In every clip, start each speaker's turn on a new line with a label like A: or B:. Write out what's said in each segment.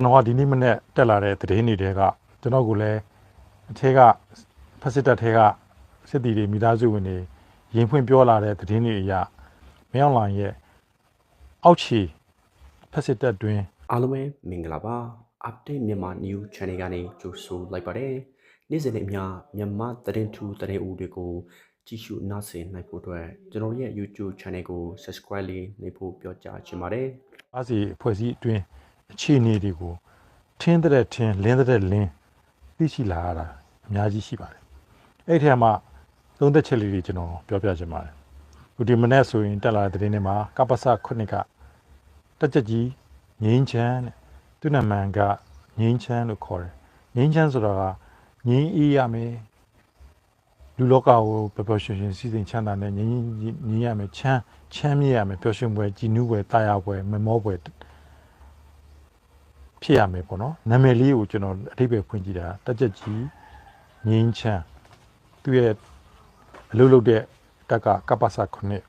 A: ကျွန်တော်ကဒီနေ့မနေ့တက်လာတဲ့သတင်းတွေတဲကကျွန်တော်ကလည်းအထက်ကဖက်စစ်တပ်ထဲကစစ်တီတွေမိသားစုဝင်တွေရင်ဖွင့်ပြောလာတဲ့သတင်းတွေအရမင်းအောင်လှိုင်ရဲ့အောက်ခြေဖက်စစ်တပ်တွင်
B: အားလုံးပဲမင်္ဂလာပါ update မြန်မာ new channel ကနေကြိုဆိုလိုက်ပါတယ်နေ့စဉ်နဲ့အမျှမြန်မာသတင်းထူးသတင်းဦးတွေကိုကြည့်ရှုနားဆင်နိုင်ဖို့အတွက်ကျွန်တော်ရဲ့ YouTube channel ကို subscribe လေးနှိပ်ဖို့ပြောကြားချင်ပါတယ်
A: အားစီအဖွဲ့အစည်းအတွင်း အခြေအနေတွေကိုထင်းတဲ့ထင်းလင်းတဲ့လင်းသိရှိလာရတာအများကြီးရှိပါတယ်အဲ့ဒီထဲမှာသုံးသက်ချက်လေးတွေကျွန်တော်ပြောပြချင်ပါတယ်ခုဒီမနေ့ဆိုရင်တက်လာတဲ့သတင်းတွေမှာကပ္ပစခုနှစ်ကတက်ချက်ကြီးငိမ့်ချမ်းတဲ့သူနာမန်ကငိမ့်ချမ်းလို့ခေါ်တယ်ငိမ့်ချမ်းဆိုတာကငိမ့်အေးရမယ်လူလောကကိုပျော်ပျော်ရွှင်ရွှင်စီစဉ်ချမ်းသာနဲ့ငြိမ်းငြိမ်းငြိမ်းရမယ်ချမ်းချမ်းမြေ့ရမယ်ပျော်ရွှင်ပွဲကြည်နူးပွဲတာယာပွဲမမောပွဲ ဖြစ်ရမယ်ပေါ့နော်နာမည်လေးကိုကျွန်တော်အထိပ္ပယ်ဖွင့်ကြည့်တာတက်ချက်ကြီးငင်းချမ်းသူရဲ့အလုပ်လုပ်တဲ့တက်ကကပ္ပစခုနှစ်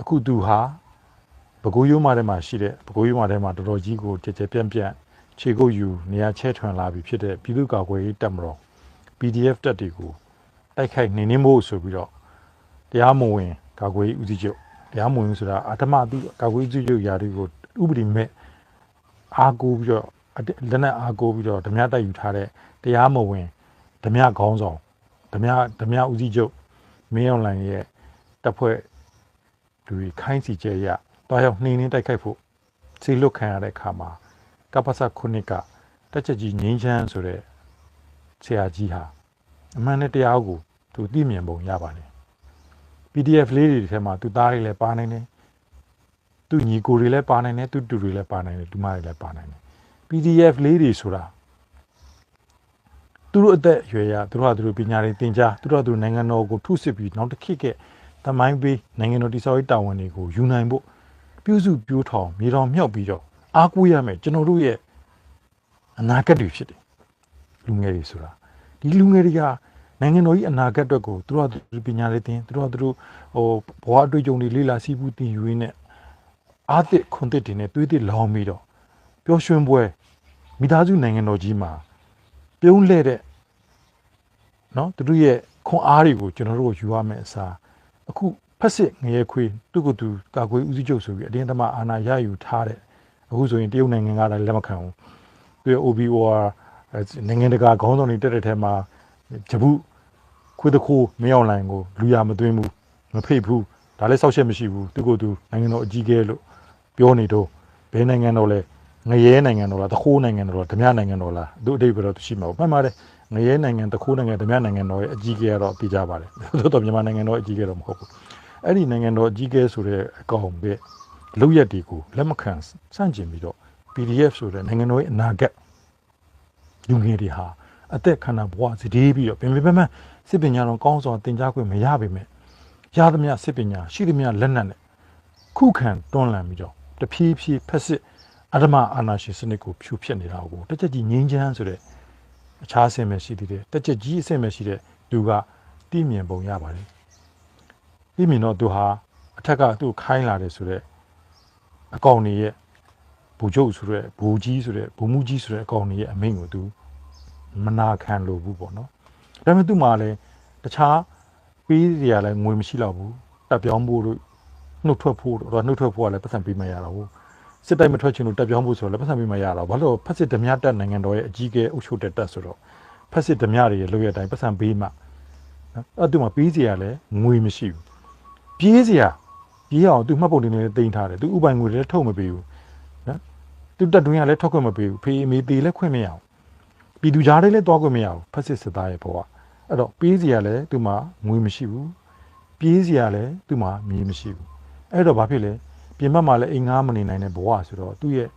A: အခုသူဟာဘကိုးရိုးမထဲမှာရှိတဲ့ဘကိုးရိုးမထဲမှာတော်တော်ကြီးကိုကြည်ကြဲပြန့်ပြန့်ခြေကုပ်ယူနေရာချဲထွန်လာပြီဖြစ်တဲ့ပြည်သူ့ကာကွယ်ရေးတပ်မတော် PDF တပ်တွေကိုတိုက်ခိုက်နေနေမို့ဆိုပြီးတော့တရားမဝင်ကာကွယ်ရေးဦးစီးချုပ်တရားမဝင်ဆိုတာအထမသူကာကွယ်ရေးဦးစီးချုပ်ယာတွေကိုဥပဒေမဲ့ အားကိုးပြီးတော့အတလက်နက်အားကိုးပြီးတော့ဓမြတိုက်ယူထားတဲ့တရားမဝင်ဓမြခေါင်းဆောင်ဓမြဓမြဦးစီးချုပ်မင်းအောင်လှိုင်ရဲ့တပ်ဖွဲ့လူကြီးခိုင်းစီကျဲရတွားရောက်နှင်းနှင်းတိုက်ခိုက်ဖို့စီလွတ်ခံရတဲ့အခါမှာကပ္ပစခုနှစ်ကတက်ချက်ကြီးငိမ့်ချမ်းဆိုတဲ့ဆရာကြီးဟာအမှန်နဲ့တရားကိုသူသိမြင်ပုံရပါတယ် PDF လေးတွေထဲမှာသူသားတွေလည်းပါနိုင်တယ် သူညီကိုတွေလည်းပါနိုင်တယ်သူတူတွေလည်းပါနိုင်တယ်သူမတွေလည်းပါနိုင်တယ် PDF လေးတွေဆိုတာသူတို့အသက်အရွယ်ရသူတို့ဟာသူတို့ပညာတွေသင်ကြားသူတို့ဟာသူတို့နိုင်ငံတော်ကိုထုစစ်ပြီးနောက်တစ်ခေတ်ကတမိုင်းပေးနိုင်ငံတော်တည်ဆောက်ရေးတာဝန်တွေကိုယူနိုင်ဖို့ပြုစုပြိုးထောင်မြေတော်မြောက်ပြီးတော့အားကိုးရမယ်ကျွန်တော်တို့ရဲ့အနာဂတ်တွေဖြစ်တယ်လူငယ်တွေဆိုတာဒီလူငယ်တွေကနိုင်ငံတော်ကြီးအနာဂတ်အတွက်ကိုသူတို့ကသူတို့ပညာလေးသင်သူတို့ကသူတို့ဟိုဘဝအတွေ့အကြုံတွေလေ့လာစီးပူးတင်ယူရင်းနဲ့ အားသစ်ခွန်သစ်တွေနဲ့သွေးသစ်လောင်းပြီးတော့ပျော်ရွှင်ပွဲမိသားစုနိုင်ငံတော်ကြီးမှာပြုံးလဲတဲ့နော်သူတို့ရဲ့ခွန်အားတွေကိုကျွန်တော်တို့ယူရမယ်အစားအခုဖက်စစ်ငရဲခွေးသူ့ကိုယ်သူကာကွယ်ဦးစီးချုပ်ဆိုပြီးအတင်းသမားအာဏာရယူထားတဲ့အခုဆိုရင်တရုတ်နိုင်ငံကလည်းလက်မခံဘူးသူရဲ့ OBOR အဲနိုင်ငံတကာခေါင်းဆောင်တွေတက်တဲ့ထဲမှာဂျပူခွေးတခိုးမင်းအောင်လိုင်ကိုလူရမသွင်းဘူးမဖိတ်ဘူးဒါလည်းစောက်ချက်မရှိဘူးသူကိုယ်သူနိုင်ငံတော်အကြီးအကဲလို့ ပြောနေတော့ဘယ်နိုင်ငံတော်လဲငရဲနိုင်ငံတော်လားတခိုးနိုင်ငံတော်လားဓမြနိုင်ငံတော်လားသူအတိတ်ဘယ်တော့ရှိမှာပေါ့မှန်ပါတယ်ငရဲနိုင်ငံတခိုးနိုင်ငံဓမြနိုင်ငံတော်ရဲ့အကြီးအကဲကတော့သိကြပါတယ်သို့တော့မြန်မာနိုင်ငံတော်အကြီးအကဲတော့မဟုတ်ဘူးအဲ့ဒီနိုင်ငံတော်အကြီးအကဲဆိုတဲ့အကောင်ပဲလောက်ရက်ဒီကိုလက်မခံစန့်ကျင်ပြီးတော့ PDF ဆိုတဲ့နိုင်ငံတော်ရဲ့အနာဂတ်လူငယ်တွေဟာအသက်ခန္ဓာဘဝစတေးပြီးတော့ပြင်ပြင်ပန်းပန်းစစ်ပညာတော်ကောင်းစွာသင်ကြားခွင့်မရပေမဲ့ရသမျှစစ်ပညာရှိသမျှလက်နက်နဲ့ခုခံတွန်းလှန်ပြီးတော့ တဖြည်းဖြည်းဖက်စစ်အဓမ္မအာဏာရှင်စနစ်ကိုဖြူဖြစ်နေတာကိုတစ်ချက်ကြီးငြိမ်းချမ်းဆိုတဲ့အခြားအဆင့်ပဲရှိသေးတယ်တစ်ချက်ကြီးအဆင့်ပဲရှိတဲ့သူကတည်မြင်ပုံရပါတယ်တည်မြင်တော့သူဟာအထက်ကသူ့ခိုင်းလာတယ်ဆိုတဲ့အကောင်တွေရဲ့ဘူချုပ်ဆိုတဲ့ဘူကြီးဆိုတဲ့ဘူမှုကြီးဆိုတဲ့အကောင်တွေရဲ့အမိန့်ကိုသူမနာခံလို့ဘူးပေါ့နော်ဒါပေမဲ့သူ့မှာလည်းတခြားပေးစရာလည်းငွေမရှိတော့ဘူးတက်ပြောင်းဖို့လို့ နှုတ်ထွက်ဖို့တော့နှုတ်ထွက်ဖို့ကလည်းပတ်စံပေးမရတော့ဘူးစစ်တိုက်မထွက်ချင်လို့တက်ပြောင်းဖို့ဆိုတော့လည်းပတ်စံပေးမရတော့ဘာလို့ဖက်စစ်ဓမြတက်နိုင်ငံတော်ရဲ့အကြီးအကဲအုပ်ချုပ်တဲ့တက်ဆိုတော့ဖက်စစ်ဓမြတွေရဲ့လုပ်ရတဲ့အတိုင်းပတ်စံပေးမှနော်အဲ့သူမှာပေးစရာလည်းငွေမရှိဘူးပြေးစရာပြေးအောင်သူမှတ်ပုံတင်နေတင်ထားတယ်သူဥပိုင်ငွေလည်းထုတ်မပေးဘူးနော်သူတက်တွင်းကလည်းထုတ်ခွင့်မပေးဘူးဖေးအမေသေးလည်းခွင့်မရဘူးပြည်သူကြားလေးလည်းတွားခွင့်မရဘူးဖက်စစ်စစ်သားရဲ့ဘဝအဲ့တော့ပေးစီရလဲသူမှငွေမရှိဘူးပြေးစီရလဲသူမှမြေမရှိဘူး အဲ့တော့ဘာဖြစ်လဲပြင်ဘက်မှာလည်းအိမ်ငားမနေနိုင်တဲ့ဘဝဆိုတော့သူ့ရဲ့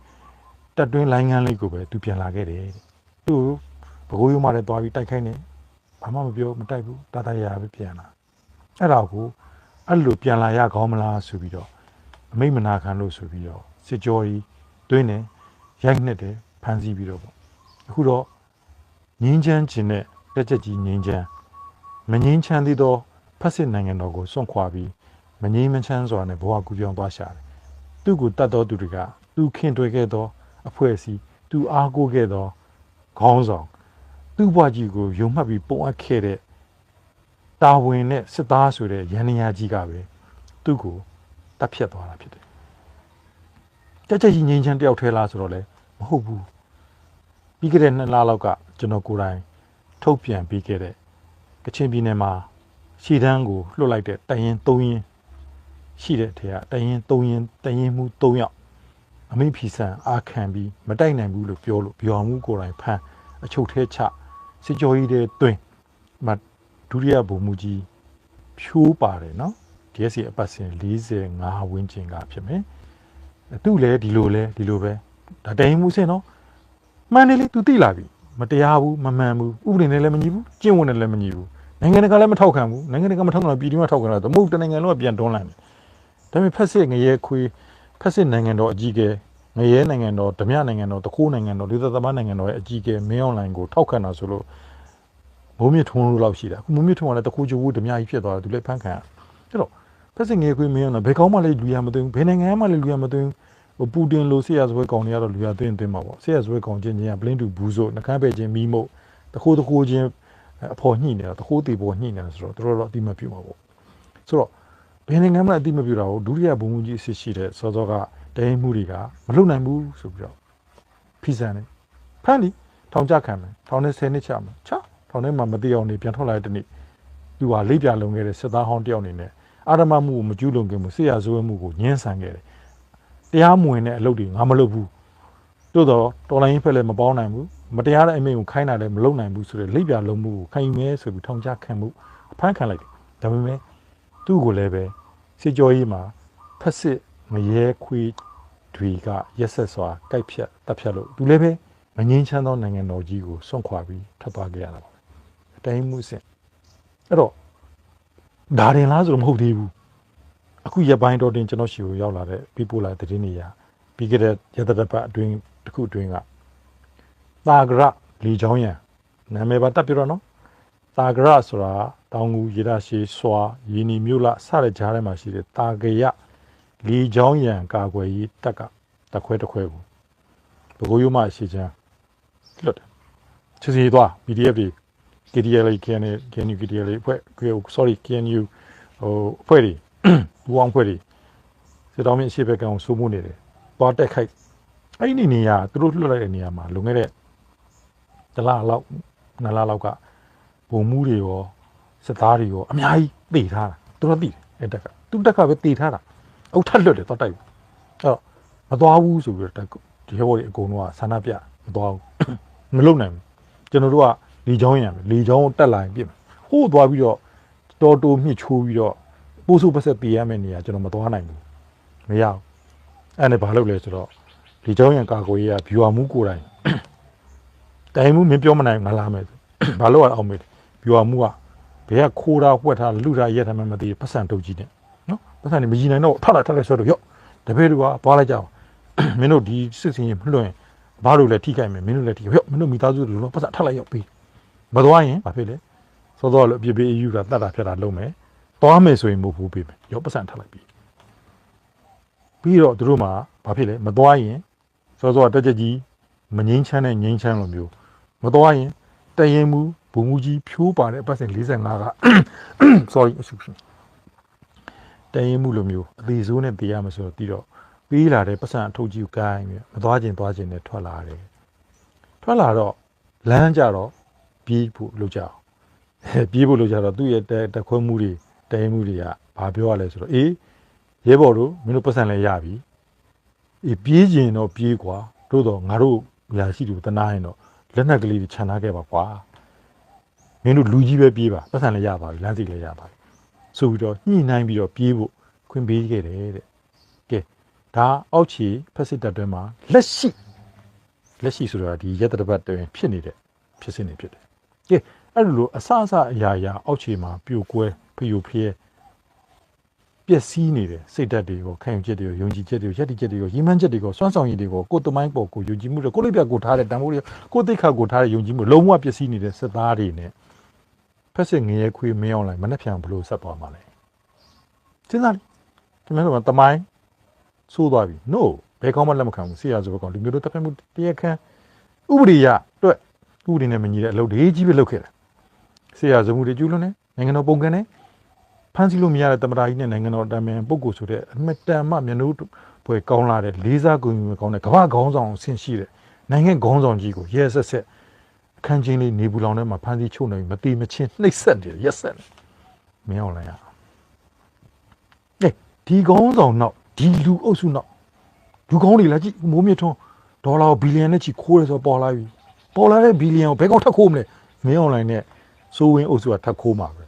A: တက်တွင်းလိုင်းငန်းလေးကိုပဲသူပြန်လာခဲ့တယ်တဲ့သူ့ဘကိုးရုံးမှလည်းတွားပြီးတိုက်ခိုင်းနေဘာမှမပြောမတိုက်ဘူးတာတာရရပဲပြန်လာအဲ့တော့ကိုအဲ့လိုပြန်လာရကောင်းမလားဆိုပြီးတော့အမိတ်မနာခံလို့ဆိုပြီးတော့စစ်ကြောကြီးတွင်းနေရိုက်နှက်တယ်ဖမ်းဆီးပြီးတော့ပေါ့အခုတော့ငင်းချမ်းခြင်းနဲ့တက်ချက်ကြီးငင်းချမ်းမငင်းချမ်းသေးသောဖက်စစ်နိုင်ငံတော်ကိုစွန့်ခွာပြီး မငင်းမချမ်းစွာနဲ့ဘဝကူပြောင်းသွားရှာတယ်သူ့ကိုတတ်တော်သူတွေကသူခင်တွေ့ခဲ့သောအဖွဲ့အစည်းသူအားကိုးခဲ့သောခေါင်းဆောင်သူ့ဘဝကြီးကိုယုံမှတ်ပြီးပုံအပ်ခဲ့တဲ့တာဝန်နဲ့စစ်သားဆိုတဲ့ရန်နေရကြီးကပဲသူ့ကိုတပ်ဖြတ်သွားတာဖြစ်တယ်။တက်ချက်ကြီးငိမ့်ချမ်းတယောက်ထဲလားဆိုတော့လေမဟုတ်ဘူး။ပြီးခဲ့တဲ့နှစ်လလောက်ကကျွန်တော်ကိုယ်တိုင်ထုတ်ပြန်ပြီးခဲ့တဲ့ကချင်ပြည်နယ်မှာရှီတန်းကိုလွှတ်လိုက်တဲ့တရင်၃ရင် ရှိတဲ့အထက်ကတရင်၃ရင်တရင်မှု၃ယောက်အမိဖီဆန်အာခံပြီးမတိုက်နိုင်ဘူးလို့ပြောလို့ပြောင်းမှုကိုယ်တိုင်ဖမ်းအချုပ်ထဲချစစ်ကြောကြီးတဲ့တွင်မဒုတိယဗိုလ်မှူးကြီးဖြိုးပါတယ်နော် DSC အပတ်စဉ်45ဝန်းကျင်ကဖြစ်မယ်သူ့လည်းဒီလိုလဲဒီလိုပဲဒါတရင်မှုစင်နော်မှန်တယ်လေသူသိလာပြီမတရားဘူးမမှန်ဘူးဥပဒေနဲ့လည်းမညီဘူးကျင့်ဝတ်နဲ့လည်းမညီဘူးနိုင်ငံတကာလည်းမထောက်ခံဘူးနိုင်ငံတကာမထောက်ခံတော့ပြည်တွင်းမှာထောက်ခံတော့မဟုတ်တနိုင်ငံလုံးကပြန်တွန်းလာတယ် ဒါပေမဲ့ဖက်စစ်ငရဲခွေးဖက်စစ်နိုင်ငံတော်အကြီးအကဲငရဲနိုင်ငံတော်ဓမြနိုင်ငံတော်တခိုးနိုင်ငံတော်ဒေသသမားနိုင်ငံတော်ရဲ့အကြီးအကဲမင်းအွန်လိုင်းကိုထောက်ခံတာဆိုလို့မိုးမြင့်ထုံးလို့လောက်ရှိတာအခုမိုးမြင့်ထုံးကလည်းတခိုးချိုးဓမြကြီးဖြစ်သွားတယ်သူလည်းဖန်ခံရအဲ့တော့ဖက်စစ်ငရဲခွေးမင်းအွန်လိုင်းဘယ်ကောင်းမှလည်းလူရမသိဘူးဘယ်နိုင်ငံမှလည်းလူရမသိဘူးဟိုပူတင်လိုဆေးရစပွဲကောင်တွေကတော့လူရသိရင်သိမှာပေါ့ဆေးရစပွဲကောင်ချင်းချင်းကဘလင်းတူဘူးဆိုနှကမ်းပဲ့ချင်းမီးမို့တခိုးတခိုးချင်းအဖော်ညှိနေတာတခိုးတီပေါ်ညှိနေတာဆိုတော့တို့တော့အတိမပြုတ်မှာပေါ့ဆိုတော့ ဘယ်နိုင်ငံမှအတိမပြုတာကိုဒုတိယဘုံမှုကြီးအစ်ရှိတဲ့စောစောကတရင်မှုတွေကမလုပ်နိုင်ဘူးဆိုပြီးတော့ဖိစံတယ်ဖမ်းလီထောင်ကြခံမယ်ထောင်နဲ့10နှစ်ချမယ်ချထောင်ထဲမှာမတိအောင်နေပြန်ထွက်လာတဲ့နေ့သူဟာလိပ်ပြလုံခဲ့တဲ့စစ်သားဟောင်းတယောက်အနေနဲ့အာရမမှုကိုမကျူးလွန်ခင်မှုဆရာဇဝဲမှုကိုညှင်းဆန်ခဲ့တယ်တရားမဝင်တဲ့အလုပ်တွေငါမလုပ်ဘူးတို့တော့တော်လိုင်းဖက်လည်းမပေါင်းနိုင်ဘူးမတရားတဲ့အမိန့်ကိုခိုင်းတာလည်းမလုပ်နိုင်ဘူးဆိုတဲ့လိပ်ပြလုံမှုကိုခိုင်းမဲဆိုပြီးထောင်ကြခံမှုအဖမ်းခံလိုက်တယ်ဒါပေမဲ့ သူ့ကိုလည်းပဲစစ်ကြောရေးမှာဖက်စစ်မရဲခွေးတွေကရက်ဆက်စွာကြိုက်ဖြတ်တပ်ဖြတ်လို့သူလည်းပဲမငင်းချမ်းသောနိုင်ငံတော်ကြီးကိုစွန့်ခွာပြီးထွက်သွားခဲ့ရတာပါအတိုင်းမှုစဉ်အဲ့တော့ဒါရင်လားဆိုတော့မဟုတ်သေးဘူးအခုရပိုင်းတော်တင်ကျွန်တော်ရှီကိုရောက်လာတဲ့ပြီးပို့လာတဲ့တင်းနေရပြီးခဲ့တဲ့ရတတပတ်အတွင်းတစ်ခုအတွင်းကသာဂရလီချောင်းရံနာမည်ပါတက်ပြတော့နော်တာဂရဆိုတာ တောင်ငူရေရရှိစွာရင်းနီမြို့လစတဲ့ကြားထဲမှာရှိတဲ့တာဂရလီချောင်းရံကာကွယ်ရေးတက်ကတခွဲတခွဲကိုဘကိုးရိုးမှရှိချမ်းလွတ်တယ်ချစီသွား PDF တွေ KDL တွေ KN KNU KDL တွေအဖွဲ့ sorry KNU ဟိုအဖွဲ့တွေဘူအောင်အဖွဲ့တွေစစ်တော်မြင့်အရှိဘက်ကံကိုစိုးမိုးနေတယ်သွားတက်ခိုက်အဲ့ဒီနေရာသူတို့လွတ်လိုက်တဲ့နေရာမှာလုံခဲ့တဲ့တလားလောက်နလားလောက်ကဘုံမှုတွေရော စစ်သားတွေရောအများကြီးတည်ထားတာသူတို့သိတယ်အဲ့တက်ကသူတက်ကပဲတည်ထားတာအုတ်ထက်လွတ်တယ်တော့တိုက်ဘူးအဲ့တော့မသွားဘူးဆိုပြီးတော့တက်ဒီဘော်တွေအကုန်လုံးကဆန္ဒပြမသွားဘူးမလုံနိုင်ဘူးကျွန်တော်တို့ကလီချောင်းရံလီချောင်းကိုတက်လာရင်ပြစ်မယ်ဟိုးသွားပြီးတော့တော်တိုမြစ်ချိုးပြီးတော့ပိုးစုပတ်ဆက်တည်ရမယ့်နေရာကျွန်တော်မသွားနိုင်ဘူးမရဘူးအဲ့ဒါဘာလုပ်လဲဆိုတော့လီချောင်းရံကာကိုကြီးက viewer မှုကိုယ်တိုင်တိုင်မှုမင်းပြောမနိုင်ဘူးငါလာမယ်ဆိုဘာလို့ရအောင်မေးတယ်ပြောမှုက ဘယ်ကခိုးတာဝှက်တာလူတာရက်တာမှမသိဘူးပတ်စံတုတ်ကြီးနဲ့နော်ပတ်စံနေမကြီးနိုင်တော့ထလာထလာဆိုတော့ရော့တပည့်တို့ကသွားလိုက်ကြအောင်မင်းတို့ဒီစစ်စင်ရင်မလွှင့်ဘာလို့လဲထိခိုက်မယ်မင်းတို့လည်းထိရော့မင်းတို့မိသားစုတို့လောပတ်စံထလိုက်ရော့ပြီးမသွားရင်ဘာဖြစ်လဲစောစောလည်းအပြစ်ပေးအယူတာတတ်တာဖြတ်တာလုံးမယ်သွားမယ်ဆိုရင်မဟုတ်ဘူးပေးမယ်ရော့ပတ်စံထလိုက်ပြီးပြီးတော့တို့မှာဘာဖြစ်လဲမသွားရင်စောစောတက်ချက်ကြီးမငိမ့်ချမ်းတဲ့ငိမ့်ချမ်းလိုမျိုးမသွားရင်တရင်မူ ဘုံမူကြီးဖြိုးပါတဲ့အပတ်စဉ်45က sorry excuse me တရင်မူလိုမျိုးအသေးစိုးနဲ့ပေးရမှာဆိုတော့တီးတော့ပေးလာတဲ့ပတ်စံအထုတ်ကြီးကိုကိုင်းပြီးမသွားခြင်းသွားခြင်းနဲ့ထွက်လာတယ်ထွက်လာတော့လမ်းကြတော့ပြေးဖို့လုပ်ကြအောင်ပြေးဖို့လုပ်ကြတော့သူ့ရဲ့တခွဲမှုတွေတရင်မှုတွေကဘာပြောရလဲဆိုတော့အေးရဲဘော်တို့မင်းတို့ပတ်စံလည်းရပြီအေးပြေးခြင်းတော့ပြေးကွာတို့တော့ငါတို့ညာရှိသူတနာရင်တော့လက်နက်ကလေးတွေခြံထားခဲ့ပါကွာ မင်းတို့လူကြီးပဲပြေးပါပတ်စံလည်းရပါပြီလမ်းစီလည်းရပါပြီဆိုပြီးတော့ညှိနှိုင်းပြီးတော့ပြေးဖို့ခွင့်ပေးခဲ့တယ်တဲ့ကဲဒါအောက်ခြေဖက်စစ်တပ်တွင်းမှာလက်ရှိလက်ရှိဆိုတာဒီရက်တပတ်တွင်ဖြစ်နေတဲ့ဖြစ်စဉ်တွေဖြစ်တယ်ကဲအဲ့လိုလိုအဆအဆအရာရာအောက်ခြေမှာပြိုကွဲဖျို့ဖျဲပျက်စီးနေတဲ့စိတ်ဓာတ်တွေကိုခံယူချက်တွေကိုယုံကြည်ချက်တွေကိုယက်တိချက်တွေကိုရည်မှန်းချက်တွေကိုစွမ်းဆောင်ရည်တွေကိုကိုယ်တမိုင်းပေါ်ကိုယုံကြည်မှုတွေကိုလိပ်ပြကိုထားတဲ့တန်ဖိုးတွေကိုယ်သိက္ခာကိုထားတဲ့ယုံကြည်မှုလုံးဝပျက်စီးနေတဲ့စစ်သားတွေနဲ့ ဖက်စစ်ငရဲခွေးမင်းအောင်လိုက်မနှက်ဖြန်ဘလို့ဆက်သွားမှာလဲစဉ်းစားလေကျွန်တော်တို့ကတမိုင်းဆိုးသွားပြီ no ဘယ်ကောင်းမှလက်မခံဘူးဆေးရဆိုဘက်ကောင်လူမျိုးတို့တပ်ဖြတ်မှုတရားခံဥပဒေရအတွက်ဥပဒေနဲ့မညီတဲ့အလုပ်တွေကြီးပဲလုပ်ခဲ့တယ်ဆေးရဆိုမှုတွေကျူးလွန်တယ်နိုင်ငံတော်ပုံကန်တယ်ဖမ်းဆီးလို့မရတဲ့တမတာကြီးနဲ့နိုင်ငံတော်တာမန်ပုဂ္ဂိုလ်ဆိုတဲ့အမတန်မှမျက်နှာဘွယ်ကောင်းလာတဲ့လေးစားကူညီကောင်းတဲ့ကမ္ဘာခေါင်းဆောင်ဆင်ရှိတဲ့နိုင်ငံခေါင်းဆောင်ကြီးကိုရဲဆက်ဆက်အ ခန်းချင်းလေးနေပူလောင်ထဲမှာဖမ်းဆီးချုပ်နေပြီးမတိမချင်းနှိပ်စက်နေတယ်ရက်ဆက်နေမင်းအောင်လိုက်ရအောင်ကဲဒီခေါင်းဆောင်နောက်ဒီလူအုပ်စုနောက်လူကောင်းတွေလာကြည့်မိုးမြထွန်းဒေါ်လာဘီလီယံနဲ့ချီခိုးရဲဆိုပေါ်လာပြီပေါ်လာတဲ့ဘီလီယံကိုဘယ်ကောင်ထပ်ခိုးမလဲမင်းအောင်လိုက်နဲ့စိုးဝင်းအုပ်စုကထပ်ခိုးမှာပဲ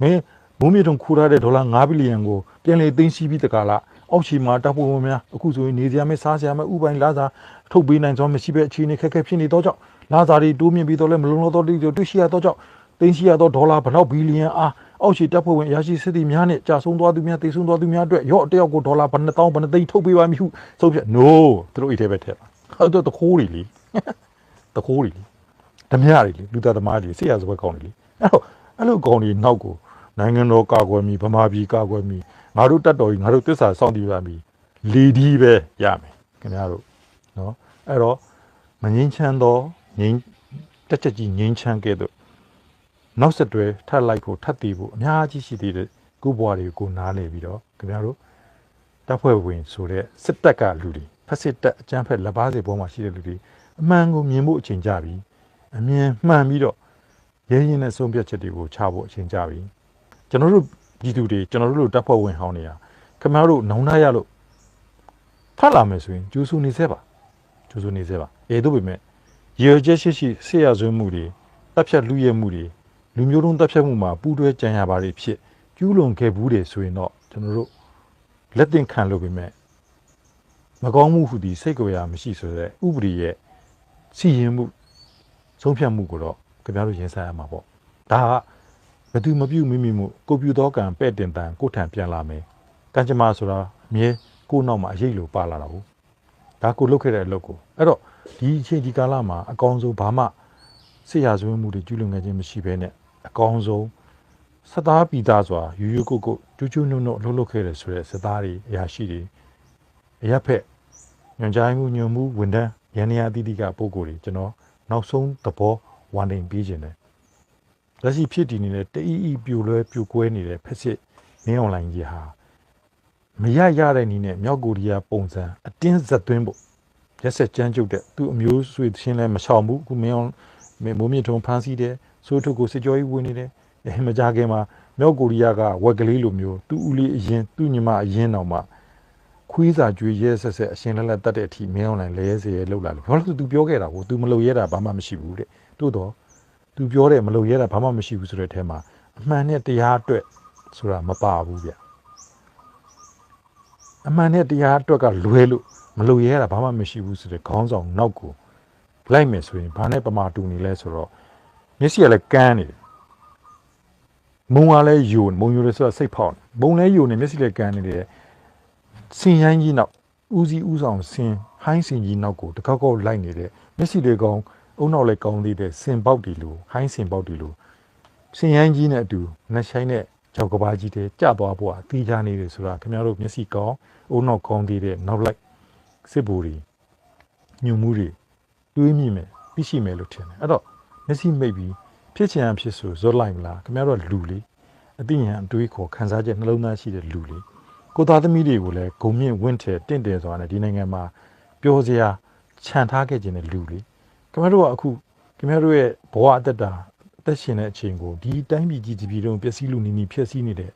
A: မင်းမိုးမြထွန်းခိုးထားတဲ့ဒေါ်လာ9ဘီလီယံကိုပြန်လေသိမ်းစီးပြီးတကလားအောက်ချီမှာတပ်ဖွဲ့ဝင်များအခုဆိုရင်နေစရာမဲ့စားစရာမဲ့ဥပိုင်လာစာထုတ်ပေးနိုင်စွမ်းမရှိပဲအခြေအနေခက်ခဲဖြစ်နေတော့ကြောင့် လာစာတွေတိုးမြင့်ပြီးတော့လဲမလုံလောက်တော့တိတွေ့ရှိရတော့ကြောင့်သိန်းရှိရတော့ဒေါ်လာဘယ်လောက်ဘီလီယံအားအောက်ချီတပ်ဖွဲ့ဝင်အရာရှိစစ်သည်များနဲ့ကြာဆုံးသွားသူများတည်ဆုံးသွားသူများအတွက်ရော့တယောက်ကိုဒေါ်လာဘယ်နှတောင်းဘယ်နှသိန်းထုတ်ပေးပါမည်ဟုဆုံးဖြတ် no သူတို့အိတ်ထဲပဲထည့်ပါဟုတ်တော့တခိုးတွေလीတခိုးတွေလीဓမြတွေလीလူသားသမားတွေဆေးရစပွဲကောင်းတွေလीအဲ့တော့အဲ့လိုကောင်းတွေနောက်ကိုနိုင်ငံတော်ကာကွယ်မီဗမာပြည်ကာကွယ်မီငါတို့တတ်တော်ကြီးငါတို့တစ္ဆာစောင့်တည်ပါမီလီဒီပဲရမယ်ခင်ဗျားတို့နော်အဲ့တော့မငင်းချမ်းတော့ ငင်းတက်ချက်ကြီးငင်းချမ်းကဲ့သို့နောက်ဆက်တွဲထပ်လိုက်ဖို့ထပ်တည်ဖို့အများကြီးရှိသေးတယ်ကိုဘွားတွေကိုနားလေပြီးတော့ခင်ဗျားတို့တပ်ဖွဲ့ဝင်ဆိုတဲ့စစ်တပ်ကလူတွေဖက်စစ်တပ်အကြမ်းဖက်လက်ပါးစီပေါ်မှာရှိတဲ့လူတွေအမှန်ကိုမြင်ဖို့အချိန်ကြပြီအမြင်မှန်ပြီးတော့ရဲရင်တဲ့ဆုံးဖြတ်ချက်တွေကိုချဖို့အချိန်ကြပြီကျွန်တော်တို့ပြည်သူတွေကျွန်တော်တို့လိုတပ်ဖွဲ့ဝင်ဟောင်းနေရခင်ဗျားတို့နောင်နာရလို့ဖတ်လာမယ်ဆိုရင်ကျူးဆူနေသေးပါကျူးဆူနေသေးပါအဲတို့ပေမဲ့ ရေချက်ရှိရှိဆေးရဆွေးမှုတွေတပ်ဖြတ်လူရဲမှုတွေလူမျိုးတုံးတပ်ဖြတ်မှုမှာပူးတွဲကြံရပါတွေဖြစ်ကျူးလွန်ခဲ့ဘူးတွေဆိုရင်တော့ကျွန်တော်တို့လက်တင်ခံလို့ပေမဲ့မကောင်းမှုဟူသည်စိတ်ကိုယ်ရာမရှိဆိုတဲ့ဥပဒေရဲ့စီရင်မှုဆုံးဖြတ်မှုကိုတော့ခင်ဗျားတို့ရင်ဆိုင်ရမှာပေါ့ဒါကဘယ်သူမပြုတ်မိမိမှုကိုပြူသောကံပဲ့တင်တန်ကိုထံပြန်လာမယ်ကံကြမ္မာဆိုတာအမြဲကိုနောက်မှာအရေးလိုပါလာတာဘူးဒါကိုလုတ်ခဲ့တဲ့အလုပ်ကိုအဲ့တော့ ဒီအချိန်ဒီကာလမှာအကောင်းဆုံးဘာမှဆေးရဆွေးမှုတွေကျူးလွန်ခဲ့ခြင်းမရှိဘဲနဲ့အကောင်းဆုံးစသားပီသားစွာယူယူကိုကိုကျူးကျူးနုံနုံလှုပ်လှုပ်ခဲ့တယ်ဆိုတဲ့စသားတွေအရာရှိတွေအရက်ဖက်ညွန်ကြားမှုညွန်မှုဝန်တန်းရန်နေရအသီးသီးကပုံကိုယ်တွေကျွန်တော်နောက်ဆုံးသဘောဝန်တင်ပြီးခြင်းတယ်လက်ရှိဖြစ်တည်နေတဲ့တအီအီပြိုလွဲပြိုကွဲနေတဲ့ဖက်စစ်မင်းအွန်လိုင်းကြီးဟာမရရတဲ့နည်းနဲ့မြောက်ကိုရီးယားပုံစံအတင်းဇက်သွင်းဖို့ ရက်ဆက်ကြမ်းကြုတ်တဲ့သူ့အမျိုးဆွေရှင်လည်းမရှောင်ဘူးအခုမင်းအောင်မိုးမြင့်ထုံဖမ်းဆီးတယ်စိုးထုတ်ကိုစစ်ကြောရေးဝင်နေတယ်အဲမကြခင်မှာမြောက်ကိုရီးယားကဝက်ကလေးလိုမျိုးသူ့ဦးလေးအရင်သူ့ညီမအရင်တောင်မှခွေးစာကြွေးရဲဆက်ဆက်အရှင်လက်လက်တတ်တဲ့အထိမင်းအောင်လည်းလဲစေရဲလောက်လာတယ်ဘာလို့သူပြောခဲ့တာကို तू မလုပ်ရဲတာဘာမှမရှိဘူးတဲ့တို့တော့ तू ပြောတယ်မလုပ်ရဲတာဘာမှမရှိဘူးဆိုတဲ့အထဲမှာအမှန်နဲ့တရားအတွက်ဆိုတာမပါဘူးဗျအမှန်နဲ့တရားအတွက်ကလွဲလို့ မလုပ်ရဲတာဘာမှမရှိဘူးဆိုတဲ့ခေါင်းဆောင်နောက်ကိုလိုက်မယ်ဆိုရင်ဘာနဲ့ပမာတူနေလဲဆိုတော့မျက်စိကလည်းကန်းနေတယ်မုံကလည်းယိုမုံယိုတယ်ဆိုတာစိတ်ဖောက်နေမုံလည်းယိုနေမျက်စိလည်းကန်းနေတယ်စင်ရိုင်းကြီးနောက်ဦးစီးဦးဆောင်စင်ဟိုင်းစင်ကြီးနောက်ကိုတကောက်ကောက်လိုက်နေတဲ့မျက်စိလေးကောင်းအုံနောက်လည်းကောင်းသေးတဲ့စင်ပေါက်တီလိုဟိုင်းစင်ပေါက်တီလိုစင်ရိုင်းကြီးနဲ့အတူနှဆိုင်တဲ့ကြောက်ကဘာကြီးတွေကြသွားဖို့အတီးချနေတယ်ဆိုတာခင်ဗျားတို့မျက်စိကောင်းအုံနောက်ကောင်းသေးတဲ့နောက်လိုက် စစ်ဘူတွေညှို့မှုတွေတွေးမိမယ်သိရှိမယ်လို့ထင်တယ်အဲ့တော့မျက်စိမိတ်ပြီးဖြစ်ချင်အောင်ဖြစ်ဆိုဇောလိုက်မလားခင်ဗျားတို့လူလေးအသိဉာဏ်အတွေးခေါ်ခံစားချက်နှလုံးသားရှိတဲ့လူလေးကိုသားသမီးတွေကိုလည်းဂုံမြင့်ဝင့်ထဲတင့်တယ်ဆိုတာနဲ့ဒီနိုင်ငံမှာပြောစရာခြံထားခဲ့ခြင်းတဲ့လူလေးခင်ဗျားတို့ကအခုခင်ဗျားတို့ရဲ့ဘဝအတ္တတာအသက်ရှင်တဲ့အချိန်ကိုဒီတိုင်းပြည်ကြီးဒီပြည်လုံးပျက်စီးလူနီနီဖြစ်စီနေတဲ့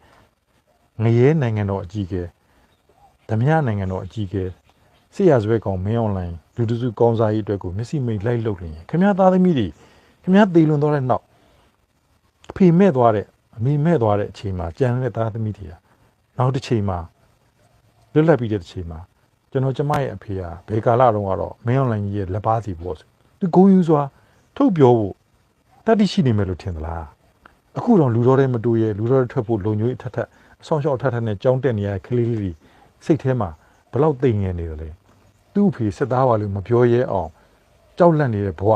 A: ငရဲနိုင်ငံတော်အကြီးကဲဓမြနိုင်ငံတော်အကြီးကဲ ဆေးရဇွဲကောင်မင်းအွန်လိုင်းလူတစုကောင်းစားရေးအတွက်ကိုမျက်စိမိတ်လိုက်လုပ်နေရင်ခင်ဗျားသားသမီးတွေခင်ဗျားသေလွန်သွားတဲ့နောက်အဖေမဲ့သွားတဲ့အမေမဲ့သွားတဲ့အချိန်မှာကြံတဲ့သားသမီးတွေကနောက်တစ်ချိန်မှာလွတ်လပ်ပြီးတဲ့တစ်ချိန်မှာကျွန်တော်ကျမရဲ့အဖေဟာဘယ်ကာလတုန်းကတော့မင်းအွန်လိုင်းကြီးရဲ့လက်ပါစီပေါ့ဆိုသူဂုံယူစွာထုတ်ပြောဖို့တတိရှိနေမယ်လို့ထင်သလားအခုတော့လူတော်တဲ့မတူရဲ့လူတော်တဲ့ထွက်ဖို့လုံညွေးထက်ထက်အဆောင်ရှောက်ထက်ထက်နဲ့ကြောင်းတက်နေရတဲ့ကလေးလေးတွေစိတ်ထဲမှာဘလောက်တိမ်ငယ်နေတယ်လဲ သူ့အဖေစစ်သားပါလို့မပြောရဲအောင်ကြောက်လန့်နေတဲ့ဘဝ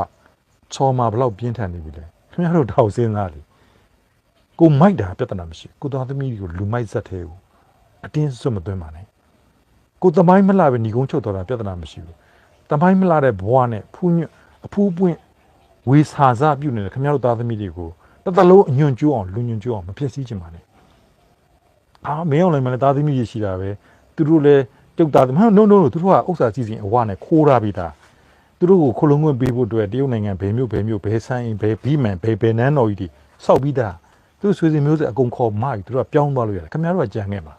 A: ချော်မှာဘလောက်ပြင်းထန်နေပြီလဲခင်ဗျားတို့တောက်စင်းသားလေကိုမိုက်တာပြဿနာမရှိကိုသားသမီးကိုလူမိုက်ဆက်သေးဘူးအတင်းစွတ်မသွင်းပါနဲ့ကိုသမိုင်းမလှပဲညီကုန်းချုပ်တော်တာပြဿနာမရှိဘူးသမိုင်းမလှတဲ့ဘဝနဲ့ဖူးညွတ်အဖူးပွင့်ဝေစာစပြုတ်နေတဲ့ခင်ဗျားတို့သားသမီးတွေကိုတစ်သလုံးအညွန့်ကျိုးအောင်လူညွန့်ကျိုးအောင်မဖြစ်စည်းချင်ပါနဲ့အာမင်းအောင်လည်းမလည်းသားသမီးတွေရှိတာပဲသူတို့လည်း တုတ်သားသမီး no no no သူတို့ကဥစ္စာစည်းစိမ်အဝနဲ့ခိုးထားပြီးသားသူတို့ကိုခလုံးခွင့်ပေးဖို့အတွက်တရုတ်နိုင်ငံဘယ်မျိုးဘယ်မျိုးဘယ်ဆိုင်ဘယ်ဘီမန်ဘယ်ဘယ်နန်းတော်ကြီးတွေစောက်ပြီးသားသူတို့ဆွေစဉ်မျိုးဆက်အကုန်ခေါ်မှပြီးသူတို့ကပြောင်းသွားလို့ရတယ်ခင်ဗျားတို့ကကြံခဲ့ပါ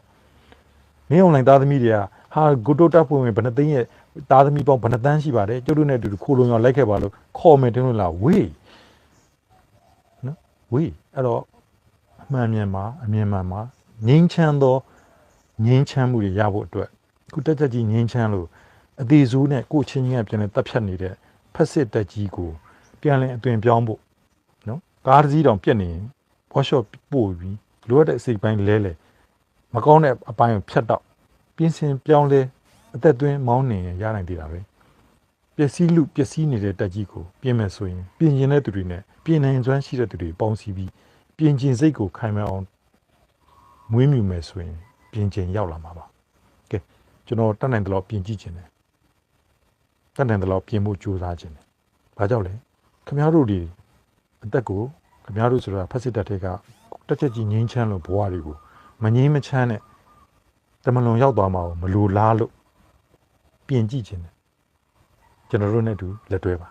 A: မင်းအွန်လိုင်းသားသမီးတွေကဟာဂုတိုတပ်ဖွဲ့ဝင်ဘယ်နှသိန်းရဲ့သားသမီးပေါင်းဘယ်နှတန်းရှိပါတယ်ကျုပ်တို့နဲ့အတူတူခိုးလုံရောလိုက်ခဲ့ပါလို့ခေါ်မယ်တင်းလို့လားဝေးနော်ဝေးအဲ့တော့အမှန်မြန်မှာအမြင်မှန်မှာငင်းချမ်းသောငင်းချမ်းမှုတွေရဖို့အတွက် ခုတက်တက်ကြီးငင်းချမ်းလို့အသေးစိုးနဲ့ကိုယ့်ချင်းချင်းကပြန်လဲတက်ဖြတ်နေတဲ့ဖက်စစ်တက်ကြီးကိုပြန်လဲအသွင်ပြောင်းဖို့နော်ကားတစ်စီးတောင်ပြက်နေရင်ဘော့ရှော့ပို့ပြီးလိုအပ်တဲ့အစိပ်ပိုင်းလဲလဲမကောင်းတဲ့အပိုင်းကိုဖြတ်တော့ပြင်ဆင်ပြောင်းလဲအသက်သွင်းမောင်းနေရင်ရနိုင်သေးတာပဲပျက်စီးလူပျက်စီးနေတဲ့တက်ကြီးကိုပြင်မယ်ဆိုရင်ပြင်ကျင်တဲ့သူတွေနဲ့ပြင်နိုင်စွမ်းရှိတဲ့သူတွေပေါင်းစည်းပြီးပြင်ကျင်စိတ်ကိုခိုင်မာအောင်မွေးမြူမယ်ဆိုရင်ပြင်ကျင်ရောက်လာမှာပါကဲ ကျွန်တော်တတ်နိုင်တယ်လို့ပြင်ကြည့်ခြင်းတယ်တတ်နိုင်တယ်လို့ပြင်ဖို့ကြိုးစားခြင်းတယ်ဘာကြောင့်လဲခမ ्या တို့ဒီအသက်ကိုခမ ्या တို့ဆိုတာဖက်စစ်တပ်တွေကတက်ချက်ကြီးငင်းချမ်းလို့ဘဝတွေကိုမငြင်းမချမ်းနဲ့တမလွန်ရောက်သွားမှာကိုမလိုလားလို့ပြင်ကြည့်ခြင်းတယ်ကျွန်တော်တို့နဲ့အတူလက်တွဲပါ